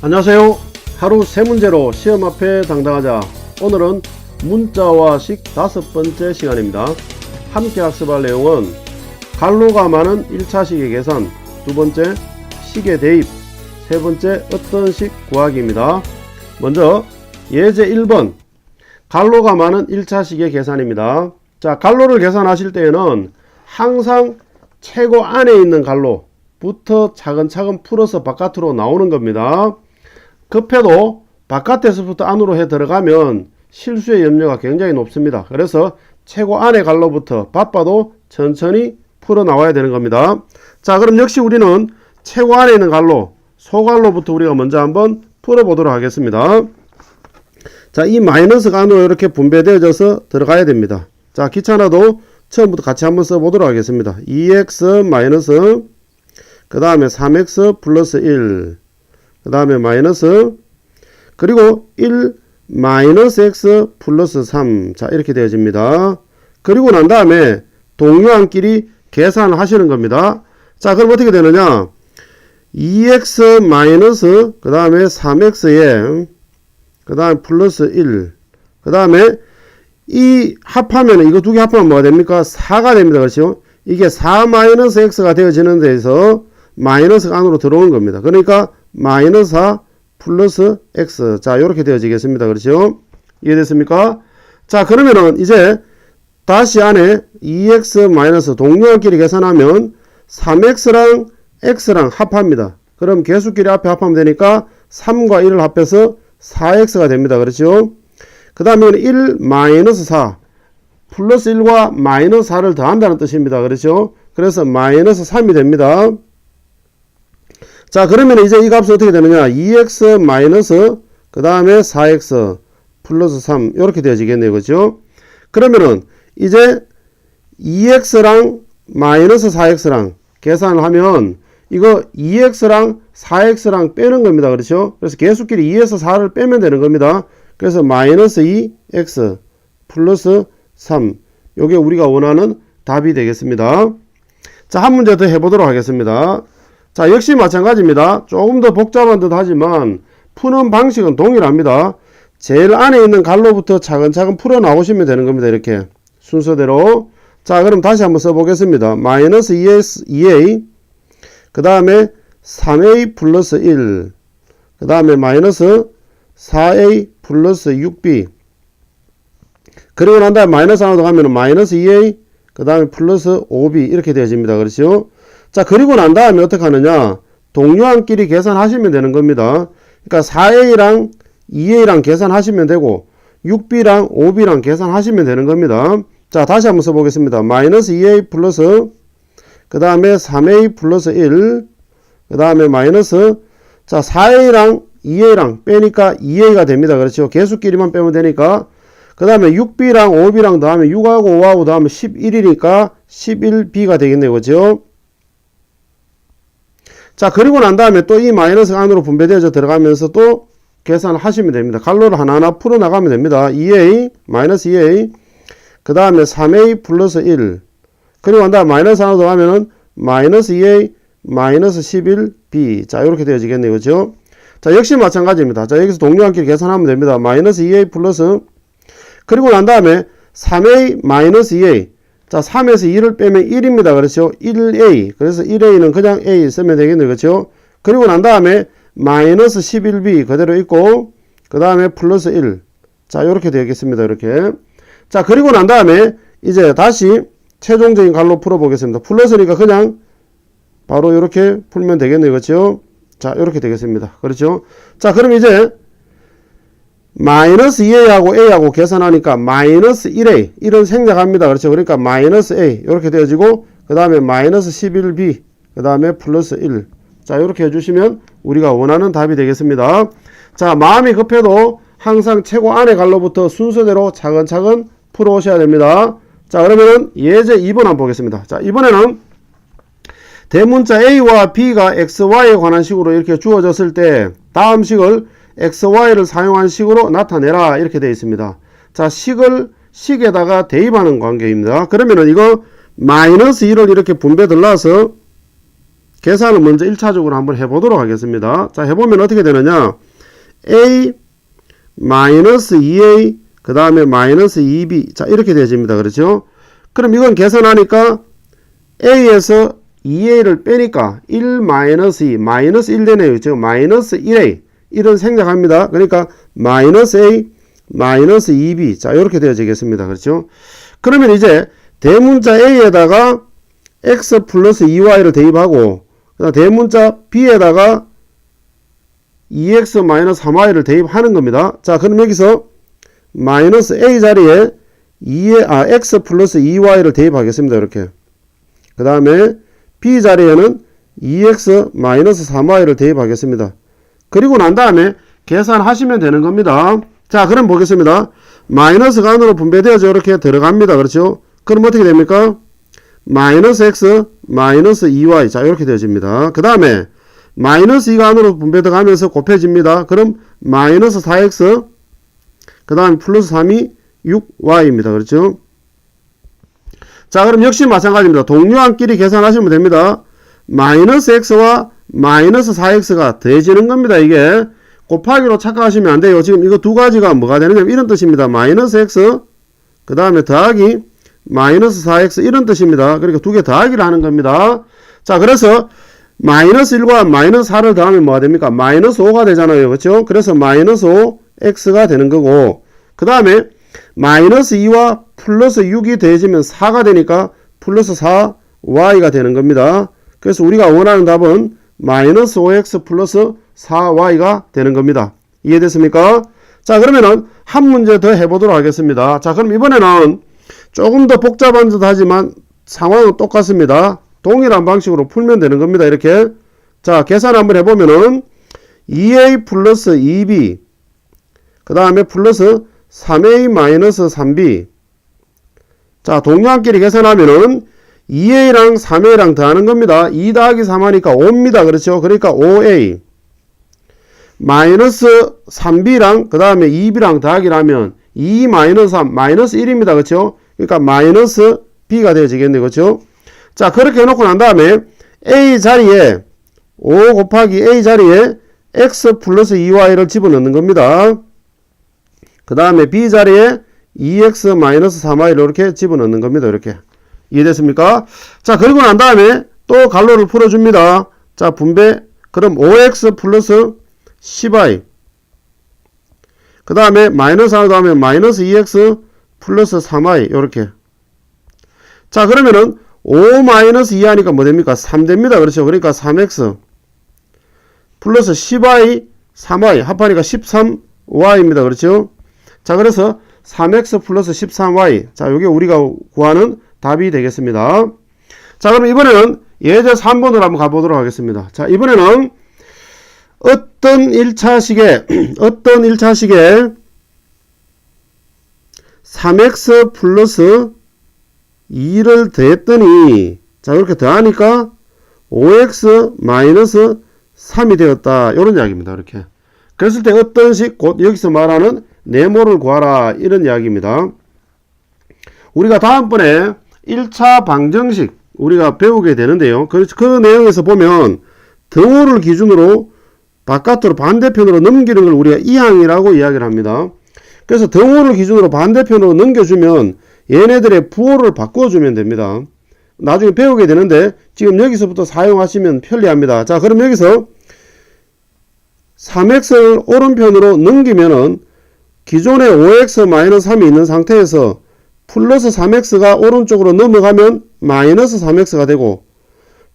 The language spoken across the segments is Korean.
안녕하세요. 하루 세 문제로 시험 앞에 당당하자. 오늘은 문자와 식 다섯 번째 시간입니다. 함께 학습할 내용은 갈로가 많은 1차 식의 계산, 두 번째 식의 대입, 세 번째 어떤 식 구하기입니다. 먼저 예제 1번 갈로가 많은 1차 식의 계산입니다. 자, 갈로를 계산하실 때에는 항상 최고 안에 있는 갈로부터 차근차근 풀어서 바깥으로 나오는 겁니다. 급해도 바깥에서부터 안으로 해 들어가면 실수의 염려가 굉장히 높습니다. 그래서 최고 안에 갈로부터 바빠도 천천히 풀어 나와야 되는 겁니다. 자, 그럼 역시 우리는 최고 안에 있는 갈로, 소갈로부터 우리가 먼저 한번 풀어 보도록 하겠습니다. 자, 이 마이너스가 안으로 이렇게 분배되어져서 들어가야 됩니다. 자, 귀찮아도 처음부터 같이 한번 써보도록 하겠습니다. 2x 마이너스 그 다음에 3x 플러스 1 그 다음에 마이너스 그리고 1 마이너스 x 플러스 3 자 이렇게 되어집니다. 그리고 난 다음에 동료한끼리 계산하시는 겁니다. 자 그럼 어떻게 되느냐 2x 마이너스 그 다음에 3x에 그 다음에 플러스 1 그 다음에 이 합하면 이거 두 개 합하면 뭐가 됩니까? 4가 됩니다. 그렇죠? 이게 4 마이너스 x가 되어지는 데서 마이너스가 안으로 들어오는 겁니다. 그러니까 마이너스 4 플러스 x 자 이렇게 되어지겠습니다. 그렇죠? 이해됐습니까? 자 그러면은 이제 다시 안에 2x 마이너스 동료끼리 계산하면 3x랑 x랑 합합니다. 그럼 개수끼리 앞에 합하면 되니까 3과 1을 합해서 4x가 됩니다. 그렇죠? 그 다음에 1 마이너스 4 플러스 1과 마이너스 4를 더한다는 뜻입니다. 그렇죠? 그래서 마이너스 3이 됩니다. 자 그러면 이제 이 값은 어떻게 되느냐 2x 마이너스 그 다음에 4x 플러스 3 이렇게 되어지겠네요. 그렇죠? 그러면은 이제 2x랑 마이너스 4x랑 계산을 하면 이거 2x랑 4x랑 빼는 겁니다. 그렇죠? 그래서 개수끼리 2에서 4를 빼면 되는 겁니다. 그래서 마이너스 2x 플러스 3 요게 우리가 원하는 답이 되겠습니다. 자, 한 문제 더 해보도록 하겠습니다. 자, 역시 마찬가지입니다. 조금 더 복잡한 듯 하지만 푸는 방식은 동일합니다. 제일 안에 있는 갈로부터 차근차근 풀어 나오시면 되는 겁니다. 이렇게 순서대로. 자, 그럼 다시 한번 써보겠습니다. 마이너스 2a, 2a 그 다음에 3a 플러스 1, 그 다음에 마이너스 4a 플러스 6b 그리고 난 다음에 마이너스 하나 더 가면 마이너스 2a 그 다음에 플러스 5b 이렇게 되어집니다. 그렇죠? 자 그리고 난 다음에 어떻게 하느냐 동료한끼리 계산하시면 되는 겁니다. 그러니까 4a랑 2a랑 계산하시면 되고 6b랑 5b랑 계산하시면 되는 겁니다. 자 다시 한번 써보겠습니다. 마이너스 2a 플러스 그 다음에 3a 플러스 1 그 다음에 마이너스 자 4a랑 2a랑 빼니까 2a가 됩니다. 그렇죠? 개수끼리만 빼면 되니까 그 다음에 6b랑 5b랑 다음에 6하고 5하고 다음에 11이니까 11b가 되겠네요. 그렇죠? 자 그리고 난 다음에 또 이 마이너스 안으로 분배되어져 들어가면서 또 계산을 하시면 됩니다. 갈로를 하나하나 풀어나가면 됩니다. 2a 마이너스 2a 그 다음에 3a 플러스 1 그리고 난 다음에 마이너스 하나 더 하면은 마이너스 2a 마이너스 11b 자 이렇게 되어지겠네요. 그렇죠? 자 역시 마찬가지입니다. 자 여기서 동료한끼리 계산하면 됩니다. 마이너스 2a 플러스 그리고 난 다음에 3a 마이너스 2a 자 3에서 2를 빼면 1입니다. 그렇죠? 1a 그래서 1a는 그냥 a 쓰면 되겠네요. 그렇죠? 그리고 난 다음에 마이너스 11b 그대로 있고 그 다음에 플러스 1. 자 이렇게 되겠습니다. 이렇게 자 그리고 난 다음에 이제 다시 최종적인 갈로 풀어보겠습니다. 플러스니까 그냥 바로 이렇게 풀면 되겠네요. 그렇죠? 자, 이렇게 되겠습니다. 그렇죠? 자, 그럼 이제 마이너스 2a하고 a하고 계산하니까 마이너스 1a 이런 생략합니다. 그렇죠? 그러니까 마이너스 a 이렇게 되어지고 그 다음에 마이너스 11b 그 다음에 플러스 1 자, 이렇게 해주시면 우리가 원하는 답이 되겠습니다. 자, 마음이 급해도 항상 최고 안에 갈로부터 순서대로 차근차근 풀어 오셔야 됩니다. 자, 그러면은 예제 2번 한번 보겠습니다. 자, 이번에는 대문자 A와 B가 XY에 관한 식으로 이렇게 주어졌을 때 다음 식을 XY를 사용한 식으로 나타내라 이렇게 되어 있습니다. 자 식을 식에다가 대입하는 관계입니다. 그러면은 이거 마이너스 1을 이렇게 분배 들러서 계산을 먼저 1차적으로 한번 해보도록 하겠습니다. 자, 해보면 어떻게 되느냐. a 마이너스 2a 그 다음에 마이너스 2b 자 이렇게 되어집니다. 그렇죠? 그럼 이건 계산하니까 a에서 2a를 빼니까 1 마이너스 2 마이너스 1 되네요. 즉 마이너스 1a 이런 생략합니다. 그러니까 마이너스 a 마이너스 2b 자 이렇게 되어지겠습니다. 그렇죠? 그러면 이제 대문자 a에다가 x 플러스 2y를 대입하고 그다음 대문자 b에다가 2x 마이너스 3y를 대입하는 겁니다. 자 그럼 여기서 마이너스 a 자리에 2의 아 x 플러스 2y를 대입하겠습니다. 이렇게 그 다음에 b 자리에는 2x 마이너스 3y를 대입하겠습니다. 그리고 난 다음에 계산하시면 되는 겁니다. 자 그럼 보겠습니다. 마이너스가 안으로 분배되어져 이렇게 들어갑니다. 그렇죠? 그럼 어떻게 됩니까? 마이너스 x 마이너스 2y 자 이렇게 되어집니다. 그 다음에 마이너스 2가 안으로 분배되가면서 곱해집니다. 그럼 마이너스 4x 그 다음에 플러스 3이 6y입니다. 그렇죠? 자 그럼 역시 마찬가지입니다. 동료한끼리 계산하시면 됩니다. 마이너스 x와 마이너스 4x가 더해지는 겁니다. 이게 곱하기로 착각하시면 안 돼요. 지금 이거 두 가지가 뭐가 되느냐 이런 뜻입니다. 마이너스 x 그 다음에 더하기 마이너스 4x 이런 뜻입니다. 그러니까 두 개 더하기를 하는 겁니다. 자 그래서 마이너스 1과 마이너스 4를 더하면 뭐가 됩니까? 마이너스 5가 되잖아요. 그렇죠? 그래서 마이너스 5 x가 되는 거고 그 다음에 마이너스 2와 플러스 6이 더해지면 4가 되니까 플러스 4y가 되는 겁니다. 그래서 우리가 원하는 답은 마이너스 5x 플러스 4y가 되는 겁니다. 이해됐습니까? 자 그러면은 한 문제 더 해보도록 하겠습니다. 자 그럼 이번에는 조금 더 복잡한 듯 하지만 상황은 똑같습니다. 동일한 방식으로 풀면 되는 겁니다. 이렇게 자 계산 한번 해보면은 2a 플러스 2b 그 다음에 플러스 3a 마이너스 3b 자 동료한끼리 계산하면은 2a랑 3a랑 더하는 겁니다. 2 더하기 3 하니까 5입니다. 그렇죠? 그러니까 5a 마이너스 3b랑 그 다음에 2b랑 더하기를 하면 2 마이너스 3 마이너스 1입니다. 그렇죠? 그러니까 마이너스 b가 되어지겠네요. 그렇죠? 자 그렇게 해놓고 난 다음에 a 자리에 5 곱하기 a 자리에 x 플러스 2y를 집어넣는 겁니다. 그 다음에 b 자리에 2x 마이너스 3y를 이렇게 집어넣는 겁니다. 이렇게 이해됐습니까? 자 그리고 난 다음에 또 갈로를 풀어줍니다. 자 분배 그럼 5x 플러스 10y 그 다음에 마이너스 하나 더하면 마이너스 2x 플러스 3y 이렇게 자 그러면은 5 마이너스 2 하니까 뭐 됩니까? 3 됩니다. 그렇죠? 그러니까 3x 플러스 10y 3y 합하니까 13y입니다. 그렇죠? 자 그래서 3x 플러스 13y 자 요게 우리가 구하는 답이 되겠습니다. 자 그럼 이번에는 예제 3번으로 한번 가보도록 하겠습니다. 자 이번에는 어떤 1차식에 어떤 1차식에 3x 플러스 2를 더했더니 자 이렇게 더하니까 5x 마이너스 3이 되었다 이런 이야기입니다 이렇게 그랬을 때 어떤 식 곧 여기서 말하는 네모를 구하라 이런 이야기입니다 우리가 다음번에 1차 방정식 우리가 배우게 되는데요 그, 그 내용에서 보면 등호를 기준으로 바깥으로 반대편으로 넘기는 걸 우리가 이항이라고 이야기를 합니다 그래서 등호를 기준으로 반대편으로 넘겨주면 얘네들의 부호를 바꿔주면 됩니다. 나중에 배우게 되는데 지금 여기서부터 사용하시면 편리합니다. 자 그럼 여기서 3x를 오른편으로 넘기면은 기존에 5x-3이 있는 상태에서 플러스 3x가 오른쪽으로 넘어가면 마이너스 3x가 되고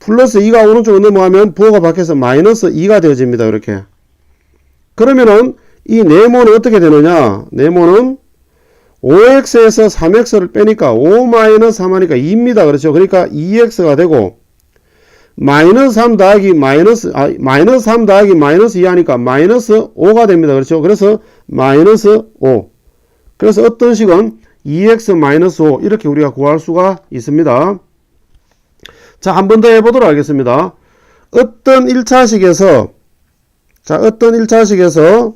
플러스 2가 오른쪽으로 넘어가면 부호가 바뀌어서 마이너스 2가 되어집니다. 이렇게 그러면은 이 네모는 어떻게 되느냐 네모는 5x에서 3x를 빼니까 5-3 하니까 2입니다. 그렇죠? 그러니까 2x가 되고 마이너스 3 더하기 마이너스 아, 마이너스 3 더하기 마이너스 2 하니까 마이너스 5가 됩니다. 그렇죠? 그래서 마이너스 5 그래서 어떤 식은 2x 마이너스 5 이렇게 우리가 구할 수가 있습니다. 자, 한 번 더 해보도록 하겠습니다. 어떤 1차식에서 자, 어떤 1차식에서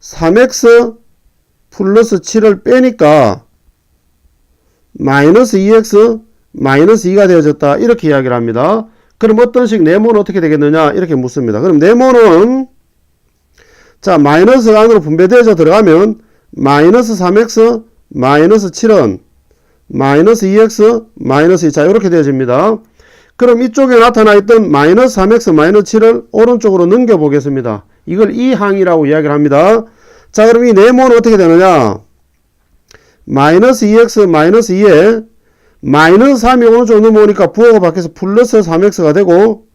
3x 플러스 7을 빼니까 마이너스 2x 마이너스 2가 되어졌다. 이렇게 이야기를 합니다. 그럼 어떤 식 네모는 어떻게 되겠느냐 이렇게 묻습니다. 그럼 네모는 자 마이너스 안으로 분배되어져 들어가면 마이너스 3x 마이너스 7은 마이너스 2x 마이너스 2. 자 이렇게 되어집니다. 그럼 이쪽에 나타나 있던 마이너스 3x 마이너스 7을 오른쪽으로 넘겨 보겠습니다. 이걸 이 항이라고 이야기를 합니다. 자 그럼 이 네모는 어떻게 되느냐 마이너스 2x 마이너스 2에 마이너스 3이 오른쪽 넘어오니까 부호가 바뀌어서 플러스 3x가 되고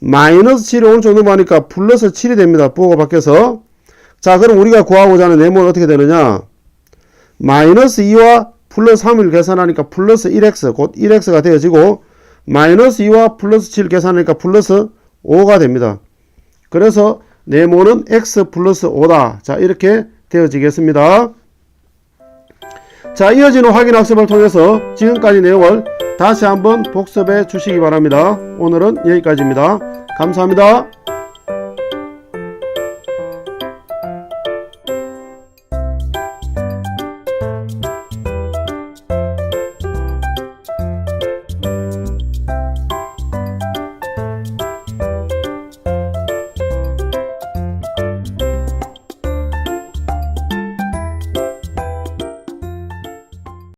마이너스 7이 오른쪽 넘어가니까 플러스 7이 됩니다. 부호가 바뀌어서 자 그럼 우리가 구하고자 하는 네모는 어떻게 되느냐 마이너스 2와 플러스 3을 계산하니까 플러스 1x 곧 1x가 되어지고 마이너스 2와 플러스 7 계산하니까 플러스 5가 됩니다. 그래서 네모는 x 플러스 5다. 자 이렇게 되어지겠습니다. 자 이어지는 확인 학습을 통해서 지금까지 내용을 다시 한번 복습해 주시기 바랍니다. 오늘은 여기까지입니다. 감사합니다.